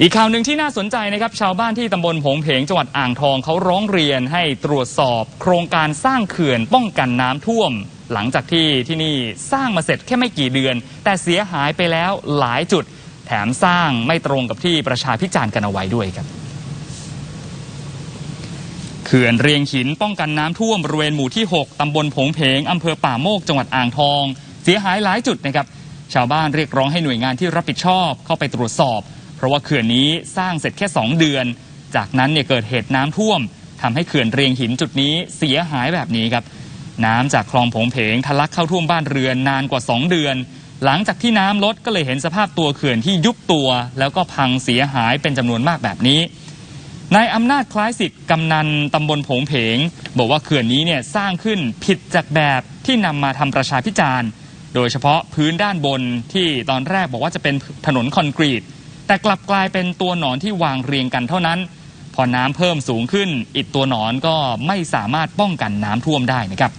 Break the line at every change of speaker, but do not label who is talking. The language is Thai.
อีกข่าวหนึ่งที่น่าสนใจนะครับ ชาวบ้านที่ตำบลผงเพงจังหวัดอ่างทองเขาร้องเรียนให้ตรวจสอบโครงการสร้างเขื่อนป้องกันน้ำท่วม หลังจากที่ที่นี่สร้างมาเสร็จแค่ไม่กี่เดือน แต่เสียหายไปแล้วหลายจุด แถมสร้างไม่ตรงกับที่ประชาพิจารณ์กันเอาไว้ด้วยครับเขื่อนเรียงหินป้องกันน้ำท่วมบริเวณหมู่ที่ 6ตำบลผงเพงอำเภอป่าโมกจังหวัดอ่างทอง เสียหายหลายจุดนะครับชาวบ้านเรียกร้องให้หน่วยงานที่รับผิดชอบเข้าไปตรวจสอบ เพราะว่าเขื่อนนี้สร้างเสร็จแค่ 2 เดือน จากนั้นเนี่ยเกิดเหตุน้ำท่วมทำให้เขื่อนเรียงหินจุดนี้เสียหายแบบนี้ครับ น้ำจากคลองผงเพงทะลักเข้าท่วมบ้านเรือนนานกว่า 2 เดือน หลังจากที่น้ำลดก็เลยเห็นสภาพตัวเขื่อนที่ยุบตัว แล้วก็พังเสียหายเป็นจำนวนมากแบบนี้ นายอำนาจคล้ายสิทธิ์กำนันตำบลผงเพง บอกว่าเขื่อนนี้เนี่ยสร้างขึ้นผิดจากแบบที่นำมาทำประชาพิจารณ์ โดยเฉพาะพื้นด้านบนที่ตอนแรกบอกว่าจะเป็นถนนคอนกรีต แต่กลับกลายเป็นตัวหนอนที่วางเรียงกันเท่านั้น พอน้ำเพิ่มสูงขึ้นอิดตัวหนอนก็ไม่สามารถป้องกันน้ำท่วมได้นะครับ